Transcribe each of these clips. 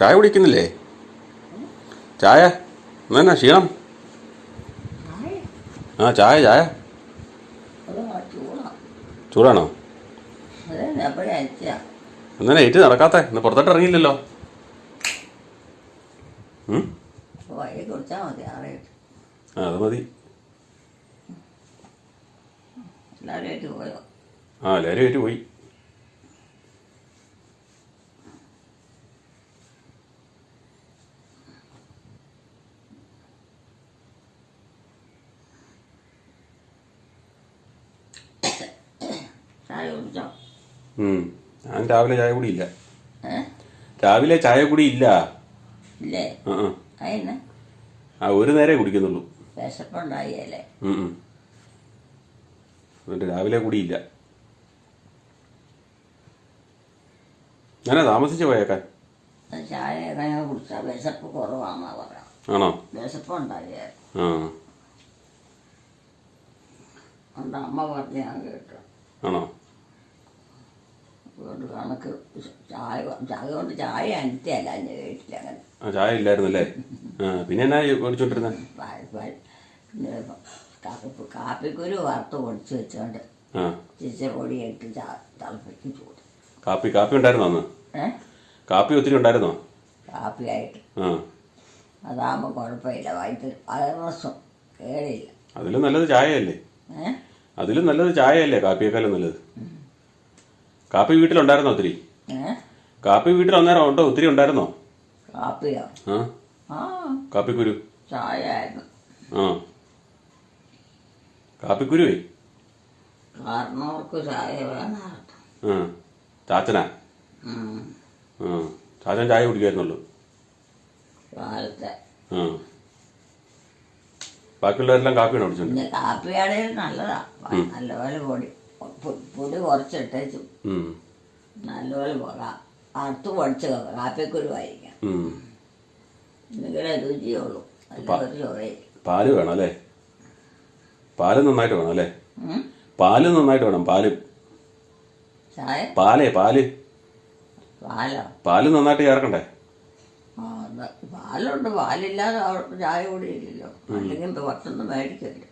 ചായ കുടിക്കുന്നില്ലേ? ചായ എന്നാ ക്ഷീണം? ആ ചായ ചായ. ചൂടാണോ? എന്നാ ഏറ്റ് നടക്കാത്ത ഇന്ന് പുറത്തോട്ട് ഇറങ്ങിയില്ലല്ലോ. ആ അത് മതി. ആയിട്ട് ആ എല്ലാവരും ഏറ്റ് പോയി. ചായ കുടിച്ചോ. ഞാൻ രാവിലെ ചായ കുടിയില്ല രാവിലെ ചായ കുടി ഇല്ല. ഇല്ലേ? ആ ഒരു നേരെ കുടിക്കുന്നുള്ളൂ. വിശപ്പുണ്ടായില്ലേ രാവിലെ കുടിയില്ല ഞാനാ താമസിച്ച് പോയേക്കാൻ. ചായ എങ്ങനെ കുടിച്ചാൽ വിശപ്പ് കുറവാണെന്നാ പറയാം. ആണോ? വിശപ്പുണ്ടായി ആ. അതുകൊണ്ട് അമ്മ പറഞ്ഞ് ഞാൻ കേട്ടു. ആണോ? അതുകൊണ്ട് കണക്ക് ചായ ചായ കൊണ്ട് ചായ അനിത്തല്ല ഞാൻ കേട്ടില്ല അങ്ങനെ. ആ ചായ ഇല്ലായിരുന്നല്ലേ ആ പിന്നെ എന്നാ പാൽ പിന്നെ കാപ്പി കാപ്പിക്കുരു വറുത്ത് പൊടിച്ച് വെച്ചോണ്ട് ആ. ചിച്ച പൊടിയിട്ട് ചാ- തിളപ്പിച്ച് ചൂട്. കാപ്പി കാപ്പി ഉണ്ടായിരുന്നോ അന്ന്? കാപ്പി ഒത്തിരി ഉണ്ടായിരുന്നോ? കാപ്പിയായിട്ട്. ആ. അതാകുമ്പോൾ കുഴപ്പമില്ല വൈകിട്ട് വയറസും കേടില്ല. അതിലും നല്ലത് ചായയല്ലേ? അല്ലേ അതിലും നല്ലത് ചായയല്ലേ കാപ്പിയേക്കാളും നല്ലത്? കാപ്പി വീട്ടിലുണ്ടായിരുന്നോ ഒത്തിരി? കാപ്പി വീട്ടിൽ അന്നേരം ഉണ്ടോ? ഒത്തിരി ഉണ്ടായിരുന്നോ? കാപ്പിയോ? കാപ്പിക്കുരു? ചായ ആ. കാപ്പിക്കുരുവേ? കാരണവർക്ക് ചായ വേണം ചാച്ചനാ? ചാച്ചൻ ചായ കുടിക്കായിരുന്നുള്ളൂ ബാക്കിയുള്ളവരെല്ലാം കാപ്പിയാണ് കുടിച്ചോണ്ട് കാപ്പിയാണെങ്കിൽ നല്ലതാ. നല്ലപോലെ പൊടി. പൊ- കുറച്ചിട്ടു കുറച്ചിട്ടേച്ചു. നല്ലപോലെ അറുത്ത് പൊടിച്ച് കാപ്പിക്കുരുവായിരിക്കാം. എന്നെങ്കിലേ രുചിയുള്ളൂ. പാൽ വേണം അല്ലേ? പാൽ നന്നായിട്ട് വേണം അല്ലേ? പാൽ നന്നായിട്ട് വേണം. പാൽ. ചായ? പാലേ പാൽ. പാലോ? പാൽ നന്നായിട്ട് ചേർക്കണ്ടേ? പാലുണ്ട്. പാലില്ലാതെ ചായ കൂടി ഇല്ലല്ലോ. അല്ലെങ്കിൽ പുറത്തൊന്നും മേടിക്കില്ല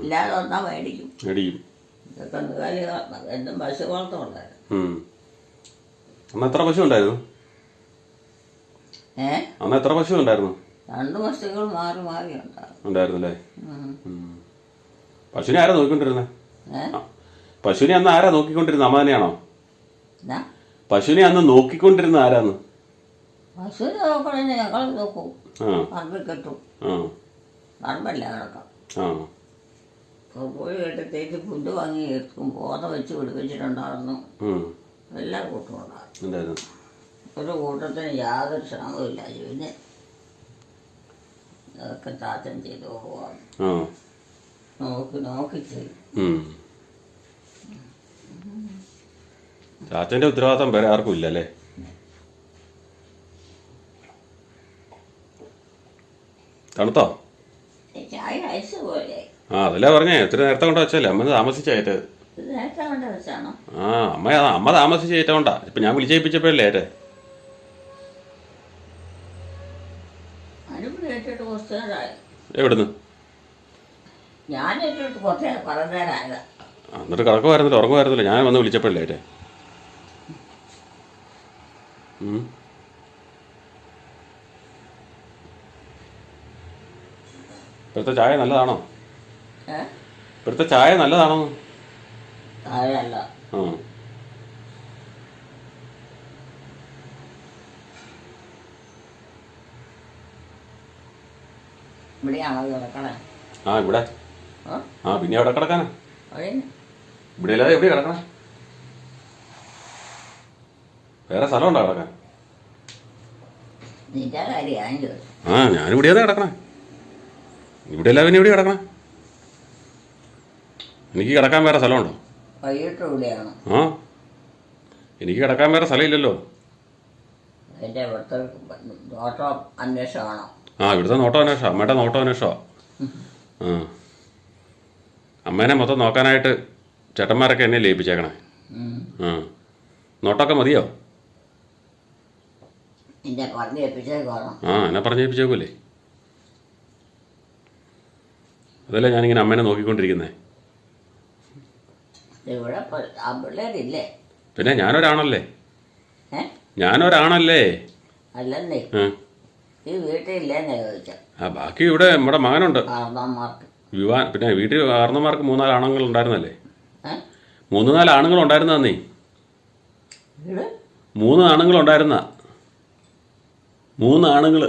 ഇല്ലാതെ വന്നാൽ മേടിക്കും. എടിയും ഇതൊക്കെ കാലി എന്തും പശു വളർത്തുണ്ടായിരുന്നു അന്ന് എത്ര പശു ഉണ്ടായിരുന്നു? ഏ? അന്ന് എത്ര പശു ഉണ്ടായിരുന്നു? രണ്ട് പശുക്കൾ മാറി മാറി ഉണ്ടായിരുന്നു. അല്ലേ പശുവിനെ ആരാ നോക്കിക്കൊണ്ടിരുന്നത് പശുവിനെ അന്ന് ആരാ നോക്കിക്കൊണ്ടിരുന്നത് അമ്മ തന്നെയാണോ? പശുവിനെ അന്ന് നോക്കിക്കൊണ്ടിരുന്ന ആരാന്ന്? പശുവിനെ നോക്കണേ ഞങ്ങൾ നോക്കും. പറമ്പിൽ കെട്ടും. പറമ്പല്ല കിടക്കാം. ആ. പോയി കേട്ടത്തേക്ക് പുല്ല് വാങ്ങി എടുക്കും. ബോധം വെച്ച് പിടിപ്പിച്ചിട്ടുണ്ടായിരുന്നു. എല്ലാ കൂട്ടവും ഉണ്ടായിരുന്നു. ഒരു കൂട്ടത്തിന് യാതൊരു ശ്രമവുമില്ല പിന്നെ അതൊക്കെ താത്തൻ ചെയ്തു പോവാം നോക്കി നോക്കി ചെയ്യും. ഉം. ചാച്ചന്റെ ഉത്തരവാദിത്തം വേറെ ആർക്കും ഇല്ല അല്ലേ? തണുത്തോ? ചായ ഐസ് പോലെ. ആ അതല്ലേ പറഞ്ഞേ. ഒത്തിരി നേരത്തെ കൊണ്ട് വെച്ചല്ലേ. അമ്മ താമസിച്ചേറ്റത് ഇത് നേരത്തെ കൊണ്ട് വെച്ചാണോ ആ അമ്മ അമ്മ താമസിച്ച് ഏറ്റോണ്ടാ ഇപ്പൊ ഞാൻ വിളിച്ചേപ്പിച്ചപ്പോഴല്ലേ ഏറ്റേ. എവിടുന്ന്? എന്നിട്ട് കിടക്കുമായിരുന്നില്ല ഉറങ്ങുമായിരുന്നില്ല ഞാൻ വന്ന് വിളിച്ചപ്പോഴല്ലേ ഏറ്റേ. ഇപ്പോഴത്തെ ചായ നല്ലതാണോ? ഇപ്പോഴത്തെ ചായ നല്ലതാണോ? താഴെയല്ല ആ. ഇവിടെ ആ പിന്നെ അവിടെ കിടക്കാനാ? ഇവിടെ അല്ലാതെ എവിടെ കിടക്കണ? വേറെ സ്ഥലം ഉണ്ടോ കിടക്കാൻ? ആ ഞാനിവിടെ കിടക്കണേ. ഇവിടെ പിന്നെ ഇവിടെ കിടക്കണം? എനിക്ക് കിടക്കാൻ വേറെ സ്ഥലമുണ്ടോ? വൈകിട്ട് ഇവിടെയാണ്. ആ? എനിക്ക് കിടക്കാൻ വേറെ സ്ഥലമില്ലല്ലോ. എന്റെ ഇവിടുത്തെ നോട്ടോ അന്വേഷണമാണോ ആ ഇവിടുത്തെ നോട്ടാന്വേഷമാണ് അമ്മയുടെ നോട്ടാന്വേഷമാണ് ആ. അമ്മേനെ മൊത്തം നോക്കാനായിട്ട് ചേട്ടന്മാരൊക്കെ എന്നെ ലയിപ്പിച്ചേക്കണേ. ആ. നോട്ടൊക്കെ മതിയോ? എന്നെ ആ എന്നെ പറഞ്ഞേപ്പിച്ചേക്കൂലേ അതല്ലേ ഞാനിങ്ങനെ അമ്മേനെ നോക്കിക്കൊണ്ടിരിക്കുന്നേ. ഇവിടെ പിള്ളേരില്ലേ? പിന്നെ ഞാനൊരാണല്ലേ? ഞാനൊരാണല്ലേ? അല്ലെന്നേ. ഈ വീട്ടിലില്ലേന്നാ ആ ബാക്കി ഇവിടെ നമ്മുടെ മകനുണ്ട്. വിവാ പിന്നെ വീട്ടിൽ കാരണന്മാർക്ക് മൂന്നാൽ ആണുങ്ങൾ ഉണ്ടായിരുന്നല്ലേ മൂന്ന് നാല് ആണുങ്ങൾ ഉണ്ടായിരുന്നേ മൂന്ന്. ആണുങ്ങൾ ഉണ്ടായിരുന്ന മൂന്ന് ആണുങ്ങൾ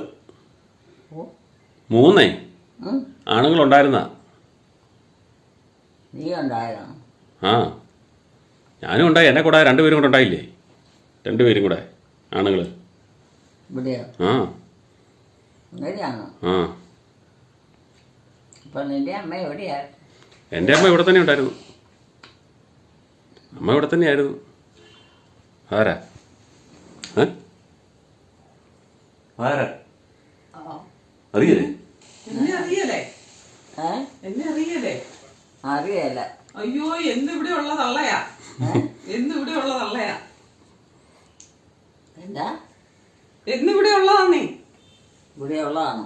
മൂന്നേ. ആണുങ്ങൾ ഉണ്ടായിരുന്ന നീ ഉണ്ടായിരുന്നു ആ. ഞാനും ഉണ്ടായി. എന്നെ കൂടെ രണ്ടുപേരും കൂടെ ഉണ്ടായില്ലേ? രണ്ടുപേരും കൂടെ. ആണുങ്ങൾ ആ. ആ. എന്റെ അമ്മ ഇവിടെ തന്നെ ഉണ്ടായിരുന്നു. അമ്മ ഇവിടെ തന്നെയായിരുന്നു. ആരാ? അറിയല്ലേ ആരാ? അറിയല്ലേ? അറിയല്ലേ? അറിയല്ലേ? അറിയല്ല. അയ്യോ എന്നിവിടെ ഉള്ള തള്ളയാ. എന്നിവിടെ ഉള്ള തള്ളയാ. എന്താ? എന്നിവിടെ ഉള്ളതാണേ ഇവിടെ ഉള്ളതാണോ?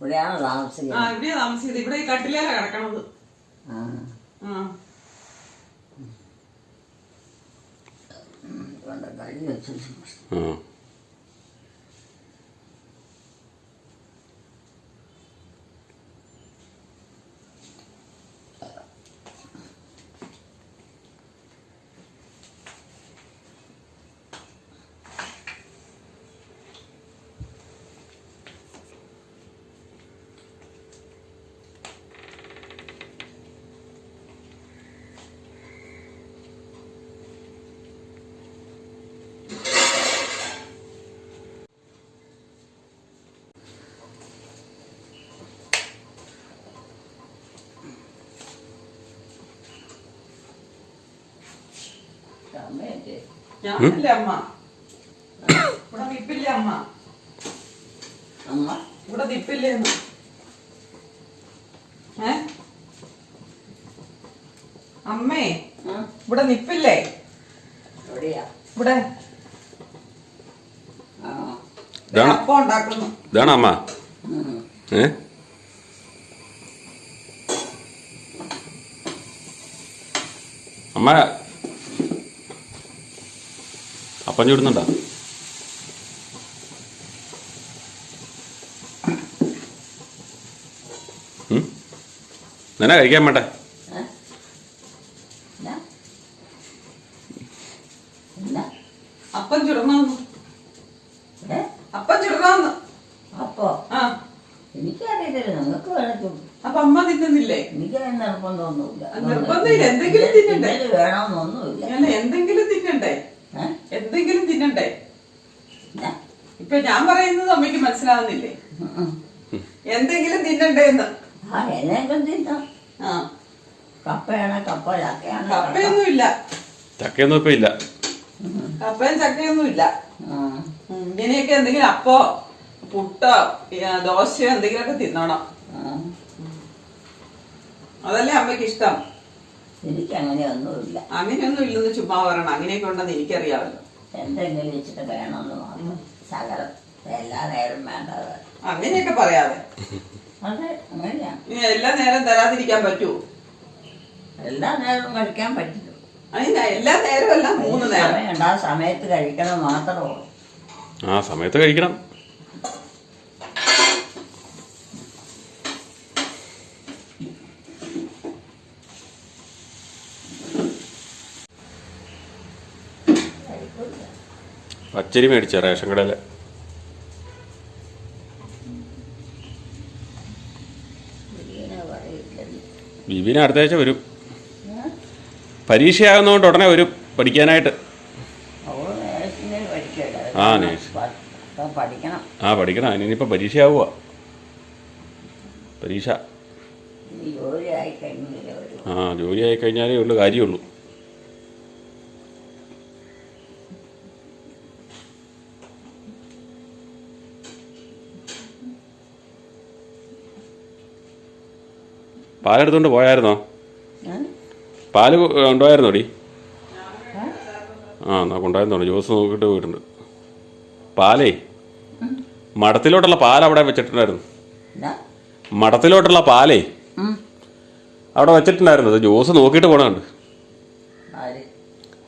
ഇവിടെയാണോ താമസിക്കുന്നത്? ആ ഇവിടെ താമസിക്കുന്നത്. ഇവിടെ ഈ കട്ടിലേലാ കിടക്കണത്. ആ. ആ. കൊണ്ട് ഇവിടെ നിപ്പില്ലേ അമ്മ? അമ്മ? ഇവിടെ നിപ്പില്ലേന്ന് ഏ? അമ്മേ. ഇവിടെ നിപ്പില്ലേ? ഇവിടെ. അപ്പം ഉണ്ടാക്കുന്നു. ഇതാണ് അമ്മ. ഏ? അമ്മ അപ്പം ഇടുന്നുണ്ടോ? എന്നാ കഴിക്കാൻ വേണ്ടേ ഏ? എന്നാ? എന്നാ? അപ്പം ചുടണമെന്ന് ഏ? അപ്പം ചുടണമെന്ന് അപ്പോ ആ എനിക്കറിയത്തില്ല നിങ്ങൾക്ക് വേണം അപ്പൊ അമ്മ തിന്നുന്നില്ലേ എനിക്ക് നിർബന്ധമൊന്നുമില്ല നിർബന്ധമില്ല, എന്തെങ്കിലും തിന്നണ്ടേ? വേണമെന്നൊന്നുമില്ല എന്തെങ്കിലും തിന്നണ്ടേ? എന്തെങ്കിലും തിന്നണ്ടേ? ഇപ്പൊ ഞാൻ പറയുന്നത് അമ്മയ്ക്ക് മനസ്സിലാവുന്നില്ലേ. എന്തെങ്കിലും തിന്നണ്ടേ എന്ന്? ആ എന്നെങ്കിലും തിന്നാം. ആ. കപ്പയാണ് കപ്പ ചക്കയാണ്. ചക്ക. കപ്പയൊന്നുമില്ല. ചക്കയൊന്നും ഇപ്പൊ ഇല്ല. കപ്പയും ചക്കയൊന്നുമില്ല. ഉം. ഉം, ഇങ്ങനെയൊക്കെ എന്തെങ്കിലും അപ്പോ പുട്ടോ ദോശയോ എന്തെങ്കിലുമൊക്കെ തിന്നണം. അതല്ലേ അമ്മയ്ക്ക് ഇഷ്ടം. എനിക്ക് അങ്ങനെയൊന്നുമില്ല അങ്ങനെയൊന്നും ഇല്ലെന്ന് ചുമ്മാ പറയണം. അങ്ങനെയൊക്കെ ഉണ്ടെന്ന് എനിക്കറിയാമല്ലോ. എന്തെങ്കിലും വെച്ചിട്ട് വേണമെന്ന് മാത്രം. സകലം എല്ലാ നേരം വേണ്ടത് അങ്ങനെയൊക്കെ പറയാതെ. അതെ അങ്ങനെയാണ് ഇനി എല്ലാ നേരം തരാതിരിക്കാൻ പറ്റുമോ എല്ലാ നേരവും കഴിക്കാൻ പറ്റില്ല. അതിന് എല്ലാ നേരവും എല്ലാം മൂന്ന് നേരം. സമയമുണ്ട്. ആ സമയത്ത് കഴിക്കണം മാത്രമേ ഉള്ളൂ. ആ സമയത്ത് കഴിക്കണം. പച്ചരി മേടിച്ച റേഷൻ കടയിലെ? ബിബിന് അടുത്ത ആഴ്ച വരും. പരീക്ഷയാകുന്നതുകൊണ്ട് ഉടനെ വരും പഠിക്കാനായിട്ട്. ആ, നേഴ്സ്. ആ പഠിക്കണം. ഇനിയിപ്പോൾ പരീക്ഷയാവുക പരീക്ഷ. ആ ജോലി ആയി കഴിഞ്ഞാലേ ഉള്ളൂ കാര്യമുള്ളൂ പാലെടുത്തോണ്ട് പോയായിരുന്നോ? പാൽ കൊണ്ടുപോയായിരുന്നോ ഡി? ആ എന്നാ കൊണ്ടായിരുന്നോ ജോസ് നോക്കിയിട്ട് പോയിട്ടുണ്ട്. പാലേ മഠത്തിലോട്ടുള്ള പാൽ അവിടെ വെച്ചിട്ടുണ്ടായിരുന്നു. മഠത്തിലോട്ടുള്ള പാലേ? അവിടെ വെച്ചിട്ടുണ്ടായിരുന്നു. അത് ജോസ് നോക്കിയിട്ട് പോണുണ്ട്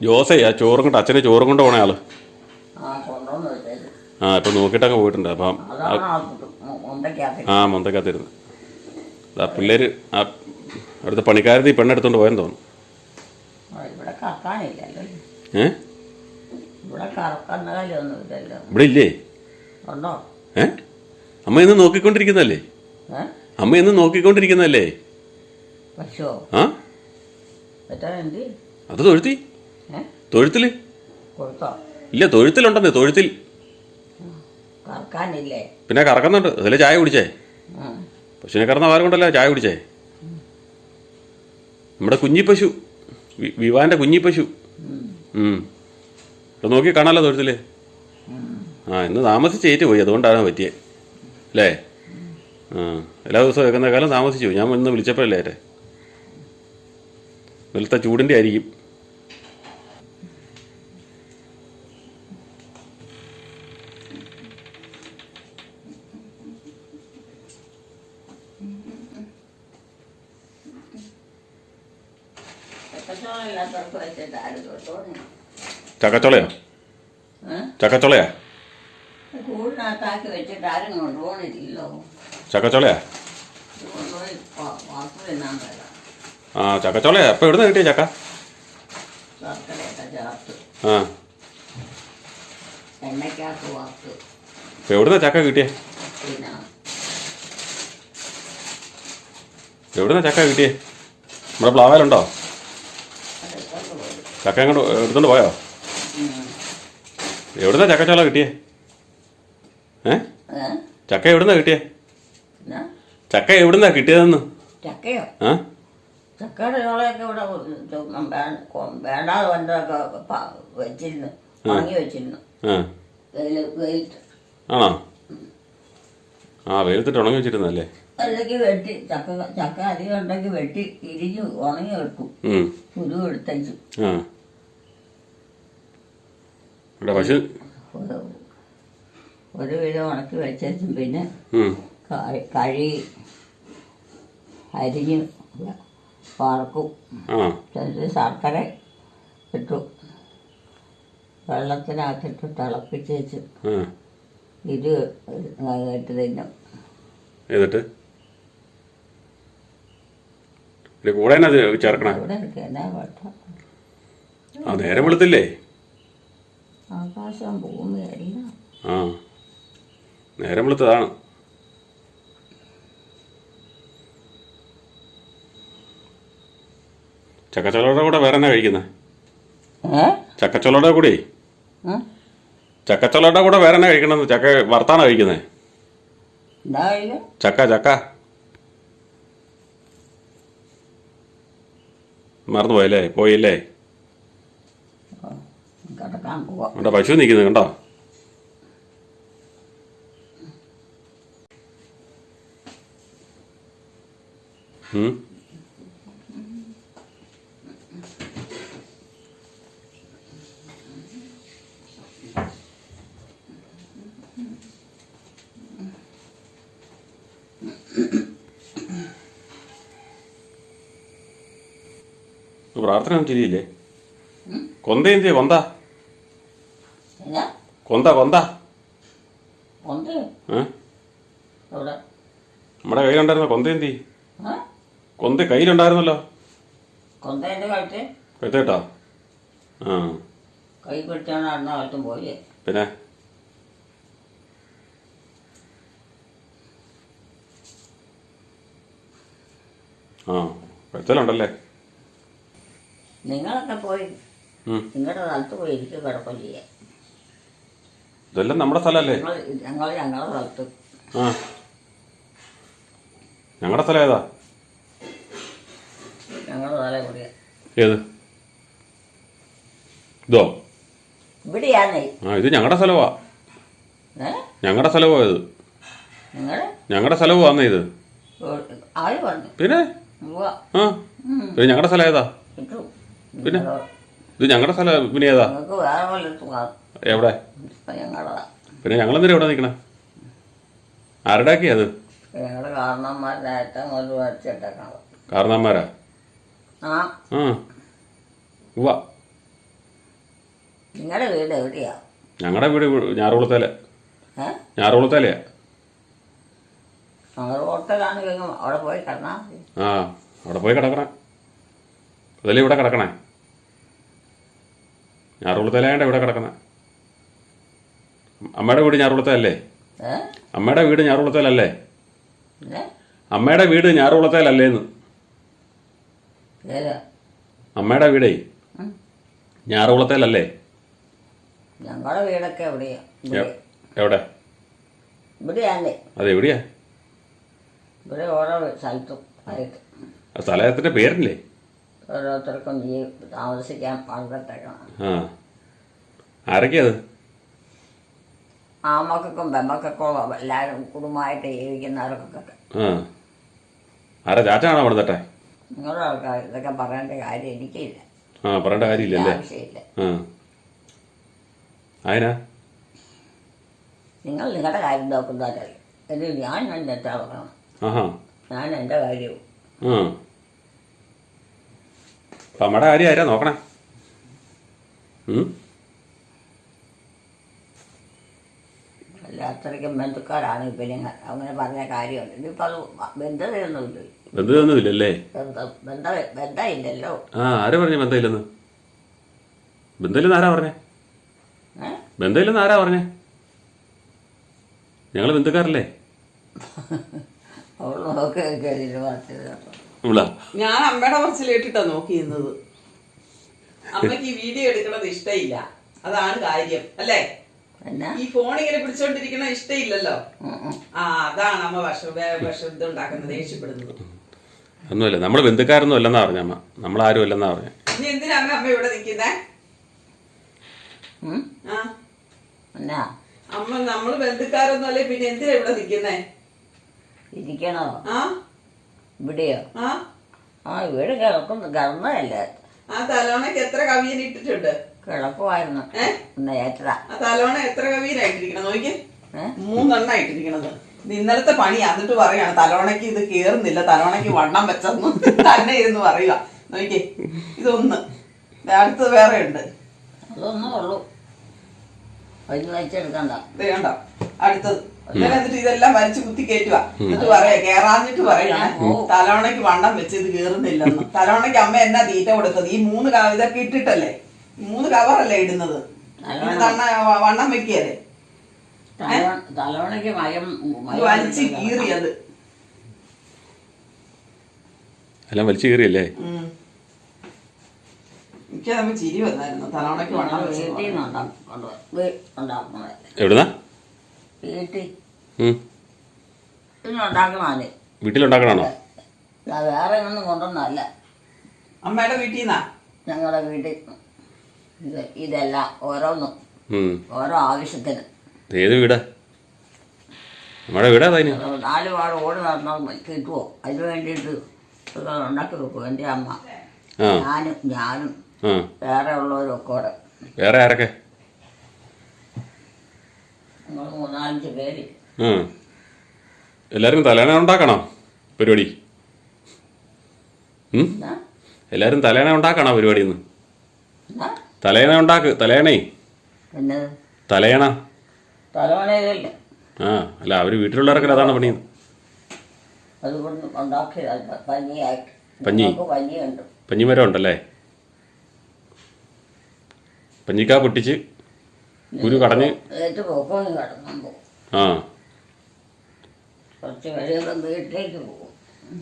ജ്യൂസേ ജോസേ ആ ചോറും കൊണ്ട് അച്ഛനെ ചോറും കൊണ്ട് പോണ ആൾ. ആ ഇപ്പൊ നോക്കിയിട്ടങ്ങ് പോയിട്ടുണ്ട്. അപ്പം ആ മൊന്തക്കകത്തിരുന്ന് ആ പിള്ളേർ ആ അവിടുത്തെ പണിക്കാരത്തി പെണ്ണെടുത്തോണ്ട് പോയെന്ന് തോന്നുന്നു. ഇവിടെ ഏ? ഇല്ലേ? ഏ? അമ്മ ഇന്ന് നോക്കിക്കൊണ്ടിരിക്കുന്നല്ലേ അമ്മ ഇന്ന് നോക്കിക്കൊണ്ടിരിക്കുന്നല്ലേ ആ? അത് തൊഴുത്തി. തൊഴുത്തിൽ? ഇല്ല തൊഴുത്തിലുണ്ടെന്ന് തൊഴുത്തിൽ. പിന്നെ കറക്കുന്നുണ്ട്. അതിലെ ചായ കുടിച്ചേ? കിടന്ന വാരം കൊണ്ടല്ലേ ചായ കുടിച്ചേ? നമ്മുടെ കുഞ്ഞിപ്പശു വിവാന്റെ കുഞ്ഞിപ്പശു ഇവിടെ നോക്കി കാണാലോ തൊഴുത്തിൽ? ആ ഇന്ന് താമസിച്ചേറ്റ് പോയി അതുകൊണ്ടാണ് പറ്റിയേ. അല്ലേ? ആ എല്ലാ ദിവസവും വെക്കുന്ന കാലം താമസിച്ചു ഞാൻ ഇന്ന് വിളിച്ചപ്പോഴല്ലേ ഏറ്റെ വെളുത്ത ചൂടിന്റെ ആയിരിക്കും. ചക്കച്ചോളയോ ചക്കച്ചോളയാ കൂടിനകത്താക്കി വെച്ചിട്ട് ആരും കൊണ്ടുപോകണില്ലല്ലോ ചക്കച്ചോളയാ ആ ചക്കച്ചോളയാ അപ്പോൾ എവിടുന്ന് കിട്ടിയ ചക്ക? ആ. എവിടുന്ന ചക്ക കിട്ടിയേ? എവിടുന്ന ചക്ക കിട്ടിയേ? നമ്മുടെ പ്ലാവേലുണ്ടോ? ചക്ക അങ്ങോട്ട് എടുത്തോണ്ട് പോയോ. എവിടുന്ന ചക്കച്ചോള കിട്ടിയേ? ഏ? ചക്ക എവിടുന്നാ കിട്ടിയേ? ചക്ക എവിടുന്നാ കിട്ടിയതെന്ന്? ചക്കയോ? ആ? ചക്കയുടെ ചോളയൊക്കെ ഇവിടെ വേ- കൊ- വേണ്ടാതെ വന്നതൊക്കെ പ- വെച്ചിരുന്നു. വാങ്ങി വെച്ചിരുന്നു. ആ. വെയിൽ വെയിലിട്ട് ആണോ? ആ വെയിലത്തിട്ട് ഉണങ്ങി വെച്ചിരുന്നല്ലേ അല്ലെങ്കിൽ വെട്ടി ചക്ക ചക്ക അധികം ഉണ്ടെങ്കിൽ വെട്ടി ഇരിഞ്ഞ് ഉണങ്ങി വെക്കും. കുരു എടുത്തേച്ചു ആ. ഇവിടെ പശു ഒരു കിലോ ഉണക്കി വെച്ചും പിന്നെ കഴി അരിഞ്ഞ് വറക്കും. എന്നിട്ട് ശർക്കര ഇട്ടു. വെള്ളത്തിനകത്തിട്ട് തിളപ്പിച്ച് വെച്ച് ആ. ഇത് ഇട്ട് തിന്നും. എന്നിട്ട് കൂടെ ചേർക്കണേ? ആ നേരം വെളുത്തില്ലേ? ആകാശം ഭൂമി എല്ലാം. ആ. നേരം വെളുത്തതാണ്. ചക്കച്ചോളയുടെ കൂടെ വേറെ എന്നാ കഴിക്കുന്നത് ചക്കച്ചോളയുടെ കൂടെ? ചക്കച്ചോളയുടെ കൂടെ വേറെ എന്നാ കഴിക്കണമെന്ന് ചക്ക വറുത്താണ് കഴിക്കുന്നത് ചക്ക ചക്ക. മറന്നു പോയല്ലേ പോയില്ലേ? കിടക്കാൻ പോവാം. അവിടെ പശു നിൽക്കുന്നത് കണ്ടോ പ്രാർത്ഥന ഒന്നും ശരിയില്ലേ കൊന്ത എന്തിയെ കൊന്ത. കൊന്ത കൊന്ത. നമ്മുടെ കയ്യിലുണ്ടായിരുന്ന കൊന്ത എന്തി? കൊന്ത കയ്യിലുണ്ടായിരുന്നല്ലോ. കൊന്തേന്റെ ആ. കൈ പിടിച്ചാണ് അന്ന പോയി പിന്നെ? ആ വെച്ചലുണ്ടല്ലേ നിങ്ങളൊക്കെ പോയി. നിങ്ങളുടെ സ്ഥലത്ത് പോയി എനിക്ക് കിടപ്പം ചെയ്യാം. ഇതെല്ലാം നമ്മുടെ സ്ഥലമല്ലേ? ഞങ്ങൾ ഞങ്ങളുടെ സ്ഥലത്ത്. ആ. ഞങ്ങളുടെ സ്ഥലം ഏതാ? ഞങ്ങളുടെ സ്ഥലം കൂടിയ ഏത്? ഇതോ? ആ ഇത് ഞങ്ങളുടെ സ്ഥലമാ ഏ? ഞങ്ങളുടെ സ്ഥലമാ ഇത്. ഞങ്ങളുടെ സ്ഥലമാന്നേ ഇത്. പിന്നെ. ആ. പിന്നെ ഞങ്ങളുടെ സ്ഥലം ഏതാ? പിന്നെ? ഇത് ഞങ്ങളുടെ സ്ഥലം പിന്നെ ഏതാ? നിങ്ങൾക്ക് പിന്നെ ഞങ്ങൾ എന്തിനാ എവിടെ നിൽക്കണേ ആരുടെ അത് കാരണന്മാരാ ആ. ആ. ഉവ്വ. നിങ്ങളുടെ വീട് എവിടെയാ? ഞങ്ങളുടെ വീട് ഞാറുകുളത്തേല ഞാറുകുളത്തേലയാ അവിടെ പോയി കിടന്നാൽ ആ അവിടെ പോയി കിടക്കണേ. അതല്ലേ ഇവിടെ കിടക്കണേ? ഞാറുകുളത്തേലായണ്ട ഇവിടെ കിടക്കണേ. അമ്മയുടെ വീട് ഞാറുകുളത്തേലല്ലേ? ഏ? അമ്മയുടെ വീട് ഞാറുകുളത്തേലല്ലേ? അമ്മയുടെ വീട് ഞാറുകുളത്തേലല്ലേന്ന് അമ്മയുടെ വീടേ. ഞാറുകുളത്തേലല്ലേ? ഞങ്ങളുടെ വീടൊക്കെ എവിടെയാ? എവിടെ? ഇവിടെയാണേ അത് എവിടെയാ? ഇവിടെ ഓരോ സ്ഥലത്തും ആയിട്ട്. സ്ഥലത്തിന്റെ പേരില്ലേ? ഓരോരുത്തർക്കും താമസിക്കാൻ പങ്കിട്ടേക്കണം ആ. ആരൊക്കെയാ അത്? ആമക്കൾക്കും പെമ്മക്കും എല്ലാവരും കുടുംബമായിട്ട് ജീവിക്കുന്നവർക്കൊക്കെ ആരാ? ചാച്ചാണോ അവിടെ തട്ടെ? നിങ്ങളുടെ ആൾക്കാർ ഇതൊക്കെ പറയേണ്ട കാര്യം എനിക്കില്ല. ആ പറയേണ്ട കാര്യമില്ലല്ലേ? ആവശ്യമില്ല. ആ. അതിനാ നിങ്ങൾ നിങ്ങളുടെ കാര്യം നോക്കുന്നവരല്ലേ. ഇത് ഞാൻ എന്റെ ആഹാ. ഞാൻ എന്റെ കാര്യവും. നമ്മുടെ അപ്പം അമ്മയുടെ കാര്യം ആരാ നോക്കണേ? എല്ലാത്തരക്കും ബന്ധുക്കാരാണ് ഇപ്പം നിങ്ങൾ അങ്ങനെ പറഞ്ഞ കാര്യമുണ്ട്. ഇതിപ്പോൾ അത് ബന്ധതയൊന്നുമില്ല. ബന്ധമൊന്നുമില്ലല്ലേ ബന്ധം ബന്ധ ബന്ധമില്ലല്ലോ ആ ആരാ പറഞ്ഞു ബന്ധമില്ലെന്ന് ബന്ധമില്ലെന്ന് ആരാ പറഞ്ഞേ? ഏ? ബന്ധമില്ലെന്ന് ആരാ പറഞ്ഞേ? ഞങ്ങൾ ബന്ധുക്കാരല്ലേ? അവൾ നോക്കി കഴിഞ്ഞിട്ട് പറഞ്ഞത് കേട്ടോ ഞാൻ അമ്മയുടെ കുറച്ച് കേട്ടിട്ടാ നോക്കിയിരുന്നത്. അമ്മയ്ക്ക് ഈ വീഡിയോ എടുക്കണത് ഇഷ്ടമില്ല അതാണ് കാര്യം. അല്ലേ? ഈ ഫോൺ ഇങ്ങനെ പിടിച്ചോണ്ടിരിക്കണ ഇഷ്ടമില്ലല്ലോ. ആ അതാണ് അമ്മ വിഷ വിഷ ഇതുണ്ടാക്കുന്നത് ദേഷ്യപ്പെടുന്നത്. ഒന്നുമില്ല നമ്മൾ ബന്ധുക്കാരൊന്നും അല്ലെന്നാ പറഞ്ഞ അമ്മ. ആരും അല്ലെന്നാ പറഞ്ഞു. ഇനി എന്തിനാണ് അമ്മ ഇവിടെ നിൽക്കുന്നേ? ആ. എന്നാ അമ്മ നമ്മൾ ബന്ധുക്കാരൊന്നും അല്ലേ പിന്നെ എന്തിനാ ഇവിടെ നിൽക്കുന്നേ? ഇരിക്കണോ? ആ. ഇവിടെയോ? ആ. ആ ഇവിടെ കിടക്കുന്നു കിടന്നതല്ലേ. ആ തലോണയ്ക്ക് എത്ര കവിയൻ ഇട്ടിട്ടുണ്ട്? കിടക്കുമായിരുന്നു ഏ? നേരത്തെ ആ തലോണ എത്ര കവിയനായിട്ടിരിക്കണം നോക്കിയേ. മൂന്നെണ്ണായിട്ടിരിക്കണത്. ഇത് ഇന്നലത്തെ പണി എന്നിട്ട് പറയാണ് തലോണയ്ക്ക് ഇത് കേറുന്നില്ല തലോണയ്ക്ക് വണ്ണം വെച്ചെന്ന് തന്നെ ഇരുന്ന് പറയുക നോക്കിയേ ഇതൊന്ന്. ദേ അടുത്തത് വേറെ ഉണ്ട് അതൊന്നും ഉള്ളൂ. അതിന് വെച്ചെടുക്കണ്ട ഇത് കണ്ടോ? അടുത്തത്. ഇന്നലെ എന്നിട്ട് ഇതെല്ലാം വലിച്ചു കുത്തി കയറ്റുക എന്നിട്ട് പറയാ കേറാഞ്ഞിട്ട് പറയണേ തലോണയ്ക്ക് വണ്ണം വെച്ച് ഇത് കേറുന്നില്ലെന്ന്. തലോണയ്ക്ക് അമ്മ എന്നാ തീറ്റ കൊടുത്തത്? ഈ മൂന്ന് കാവിതൊക്കെ ഇതൊക്കെ ഇട്ടിട്ടല്ലേ? മൂന്ന് കവറല്ലേ ഇടുന്നത്? വണ്ണം വെക്കിയല്ലേ? തലവണ- തലവണയ്ക്ക് മയം വലിച്ച് കീറിയത്. എല്ലാം വലിച്ചു കീറിയല്ലേ? വീട്ടിലുണ്ടാക്കണോ എനിക്ക് നമുക്ക് ചിരി വന്നായിരുന്നു. വണ്ണം എവിടുന്നാ? വീട്ടിൽ. അത് വേറെ ഒന്നും കൊണ്ടൊന്നല്ല അമ്മയുടെ വീട്ടിൽ നിന്നാ? ഞങ്ങളുടെ വീട്ടിൽ ഇത് ഇതെല്ലാം ഓരോന്നും. ഉം. ഓരോ ആവശ്യത്തിന്. ഇത് ഏത് വീടാ? നമ്മുടെ വീടാ അതിന്? നാല് പാട് ഓടി നടന്നാൽ കിട്ടുമോ അതിന് വേണ്ടിയിട്ട് ഇത് ഉണ്ടാക്കി വെക്കും എന്റെ അമ്മ. ആ. ഞാനും ഞാനും. ആ. വേറെ ഉള്ളവരൊക്കെ കൂടെ വേറെ ആരൊക്കെ? ഞങ്ങൾ മൂന്നാലഞ്ച് പേര്. ആ. എല്ലാവരും തലേണ ഉണ്ടാക്കണോ പരിപാടി? ഉം? എന്നാ എല്ലാവരും തലേണ ഉണ്ടാക്കണോ പരിപാടി ഇന്ന് എന്നാ തലേണ ഉണ്ടാക്ക് തലേണേ. തലേണ. ആ അല്ല അവർ വീട്ടിലുള്ളവരൊക്കെ അതാണ് പണിയത് പഞ്ഞി? പഞ്ഞി? മരം പഞ്ഞിമരം ഉണ്ടല്ലേ? പഞ്ഞിക്കാ പൊട്ടിച്ച് കുരു കടഞ്ഞ് ആ.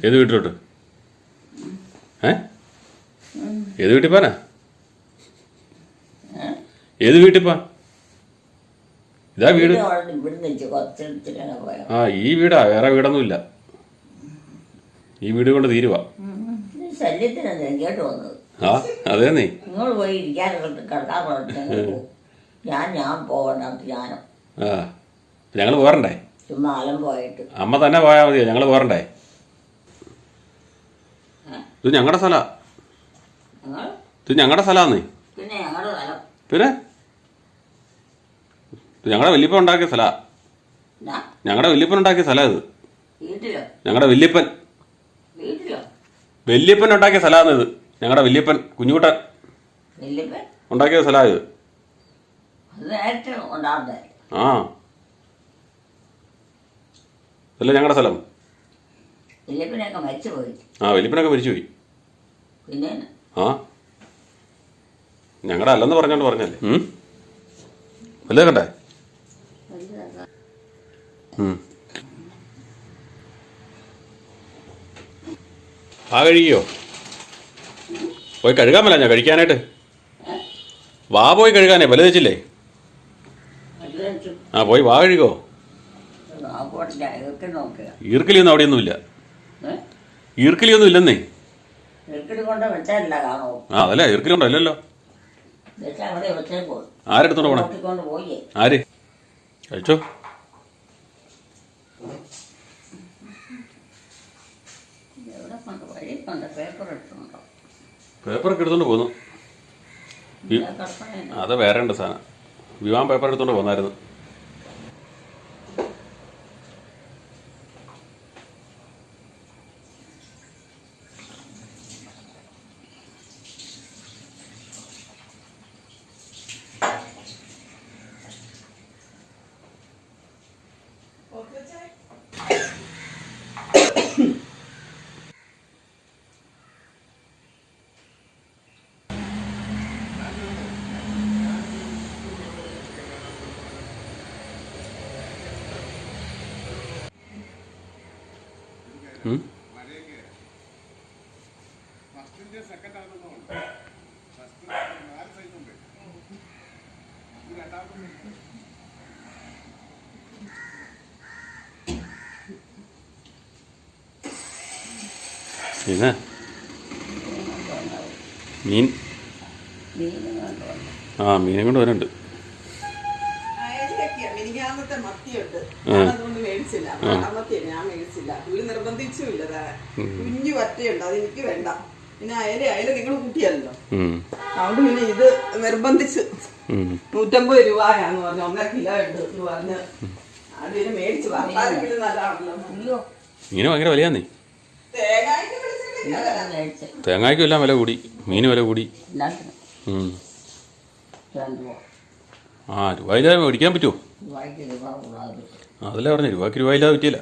ഏത് വീട്ടിലോട്ട്? ഏ? ഏത് വീട്ടിൽ ഏ? ഏത് വീട്ടിൽ പോവാൻ ഇതാ വീട്. ആ ഈ വീടാ വേറെ വീടൊന്നുമില്ല. ഈ വീട് കൊണ്ട് തീരുവാ. ആ അതേ നീ പോയി ഞങ്ങൾ ആ പോരണ്ടേ? അമ്മ തന്നെ പോയാൽ മതിയോ? ഞങ്ങൾ പോരണ്ടേ? ഇത് ഞങ്ങളുടെ സ്ഥലാ. ഇത് ഞങ്ങളുടെ സ്ഥലാന്നേ പിന്നെ? ഞങ്ങളുടെ വല്യപ്പൻ ഉണ്ടാക്കിയ സ്ഥല. ഞങ്ങളുടെ വല്യപ്പൻ ഉണ്ടാക്കിയ സ്ഥല ഇത്. ഞങ്ങളുടെ വല്യപ്പൻ. വല്യപ്പൻ ഉണ്ടാക്കിയ സ്ഥലമാണ് ഇത്. ഞങ്ങളുടെ വല്യപ്പൻ കുഞ്ഞുകുട്ടൻ ഉണ്ടാക്കിയ സ്ഥല ഇത്. ആ. അല്ല ഞങ്ങളുടെ സ്ഥലം. ആ വല്യപ്പനൊക്കെ മരിച്ചുപോയി പിന്നെ? ആ. ഞങ്ങളുടെ അല്ലെന്ന് പറഞ്ഞോണ്ട് പറഞ്ഞല്ലേ? വല്ലതും കണ്ടേ. ആ കഴിക്കോ പോയി കഴുകാൻ മേല ഞാൻ കഴിക്കാനായിട്ട്. വാ പോയി കഴുകാനേ വല തെച്ചില്ലേ? ആ പോയി വാ കഴുകോ. ഈർക്കലിയൊന്നും അവിടെയൊന്നുമില്ല. ഈർക്കലിയൊന്നും ഇല്ലെന്നേ. ആ അതല്ല വെച്ചാലല്ല ഉണ്ടോ ഇല്ലല്ലോ. ആരെടുത്തോണ്ട് പോണേ? ആര്? കഴിച്ചോ എവിടെ കൊണ്ട് പേപ്പർ ഇട്ടുണ്ടോ പേപ്പറൊക്കെ എടുത്തോണ്ട് പോന്നു. അത് വേറെ ഉണ്ട് സാധനം. വിവാഹം പേപ്പർ എടുത്തോണ്ട് പോന്നായിരുന്നു. പിന്നെ? മീൻ? മീനും കൊണ്ടുവന്നു ആ മീനെ കൊണ്ട് വരുന്നുണ്ട് അയലയൊക്കെയാ. മിനിഞ്ഞാന്നത്തെ മത്തിയുണ്ട്. ആ. ഞാൻ അതുകൊണ്ട് മേടിച്ചില്ല. മത്തിയ ഞാൻ മേടിച്ചില്ല. പുള്ളി നിർബന്ധിച്ചുമില്ല കുഞ്ഞു വറ്റയുണ്ട് അത് എനിക്ക് വേണ്ട. പിന്നെ അയല അയല നിങ്ങൾ കൂട്ടിയല്ലോ ഉം. അതുകൊണ്ട് പിന്നെ ഇത് നിർബന്ധിച്ച്. നൂറ്റമ്പത് രൂപയാന്ന് പറഞ്ഞു ഒന്നര കിലോ എന്ന് പറഞ്ഞ് അത് പിന്നെ മേടിച്ചു വർത്താനെങ്കിലും നല്ലതാണല്ലോ. അയ്യോ. മീന് ഭയങ്കര വിലയാന്നേ. തേങ്ങായ്ക്ക് എല്ലാം വില കൂടി. മീന് വില കൂടി. ആ രൂപയില്ലാതെ മേടിക്കാൻ പറ്റുമോ? അതല്ലേ പറഞ്ഞു രൂപക്ക് രൂപയില്ലാതെ പറ്റിയില്ല.